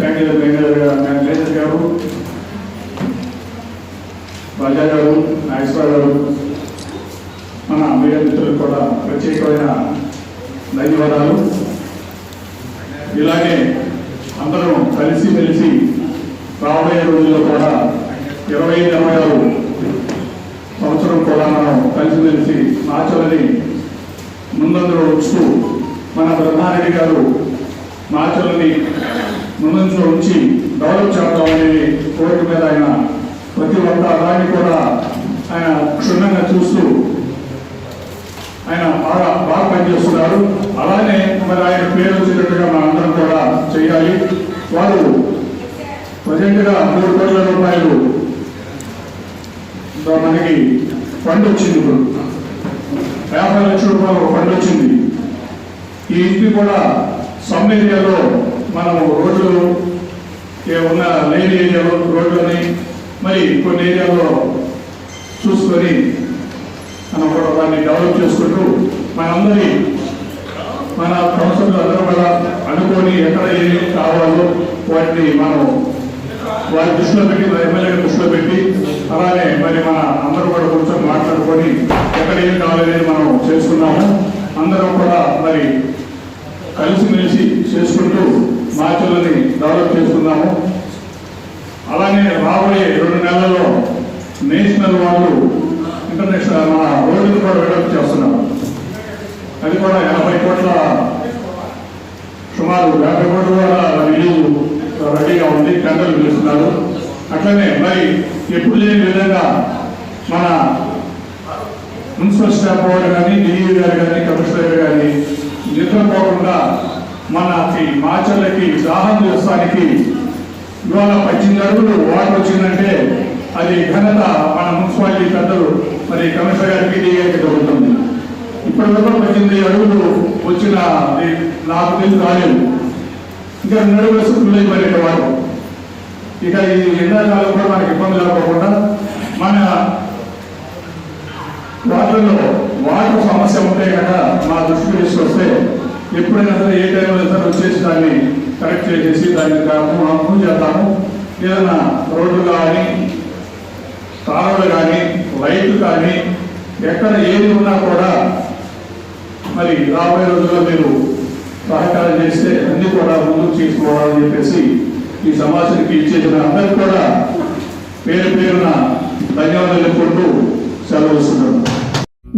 Manager manager గారు manager గారు రాజా గారు నాగేశ్వర గారు మన మీడియా మిత్రులకు కూడా ప్రత్యేకమైన ధన్యవాదాలు. ఇలాగే అందరం కలిసి మెలిసి రాబోయే రోజుల్లో కూడా ఇరవై ఇరవై ఆరు సంవత్సరం కూడా మనం కలిసిమెలిసి మార్చాలని ముందంజలో ఉంచుతూ మన బ్రహ్మారెడ్డి గారు మార్చాలని ముందంజలో ఉంచి డెవలప్ చేద్దాం అనేది కోరిక మీద ఆయన ప్రతి ఒక్క దాన్ని కూడా ఆయన క్షుణ్ణంగా చూస్తూ ఆయన బాగా బాగా పనిచేస్తున్నారు. అలానే మరి ఆయన పేరు వచ్చేటట్టుగా మన అందరం కూడా చేయాలి. వారు ప్రజెంట్గా మూడు కోట్ల రూపాయలు మనకి ఫండ్ వచ్చింది ఇప్పుడు. యాభై లక్షల రూపాయలు ఫండ్ వచ్చింది. ఈ ఇంటి కూడా సమ్ ఏరియాలో మనం రోడ్లు ఉన్న లేని ఏరియాలో రోడ్లని మరి కొన్ని ఏరియాలో చూసుకొని మనం కూడా దాన్ని డెవలప్ చేసుకుంటూ మనందరి మన కౌన్సిల్ అందరూ కూడా అనుకొని ఎక్కడ ఏమి కావాలో వాటిని మనం వారి దృష్టిలో పెట్టి మన ఎమ్మెల్యే దృష్టిలో పెట్టి అలానే మరి మన అందరూ కూడా కొంచెం మాట్లాడుకొని ఎక్కడ ఏం కావాలనేది మనం చేసుకున్నాము. అందరం కూడా మరి కలిసిమెలిసి చేసుకుంటూ మార్చులని డెవలప్ చేసుకున్నాము. అలానే రాబోయే రెండు నెలల్లో నేషనల్ వాళ్ళు ఇంటర్నేషనల్ మన రోడ్డును కూడా డెవలప్ చేస్తున్నాము. అది కూడా యాభై కోట్ల సుమారు యాభై కోట్ల కూడా ఇల్లు రెడీగా ఉంది టెండర్లు పిలుస్తున్నారు. అట్లనే మరి ఎప్పుడు లేని విధంగా మన మున్సిపల్ స్టాఫ్ వారు కానీ డిఈ గారు కానీ కమిషనర్ గారు కానీ నిద్రపోకుండా మన మాచర్లకి దాహం చేస్తానికి ఇవాళ పద్దెనిమిది అడుగులు వాటర్ వచ్చిందంటే అది ఘనత మన మున్సిపాలిటీ పెద్దలు మరి కమిషనర్ గారికి డిఈ గారికి ఇప్పటి వరకు పద్దెనిమిది అడుగులు వచ్చిన నాకు తెలిసి రాలేదు ఇంకా రెండు అడుగులు సుఖులు అయిపోయిన వారు ఇక ఈ ఎండాకాలం కూడా మనకి ఇబ్బంది లేకపోకుండా మన వాటర్లో వాటర్ సమస్య ఉంటే కనుక మా దృష్టికి తీసుకొస్తే ఎప్పుడైనా సరే ఏ టైంలో సరే వచ్చేసి దాన్ని కరెక్ట్ చేసేసి దాన్ని మూవ్ చేస్తాము. ఏదైనా రోడ్లు కానీ తాళాలు కానీ లైట్లు కానీ ఎక్కడ ఏది ఉన్నా కూడా మరి రాబోయే రోజుల్లో మీరు సహకారం చేస్తే అన్ని కూడా ముందుకు తీసుకోవాలని చెప్పేసి ఈ సమాజానికి ఇచ్చేసిన అందరికీ కూడా పేరు పేరున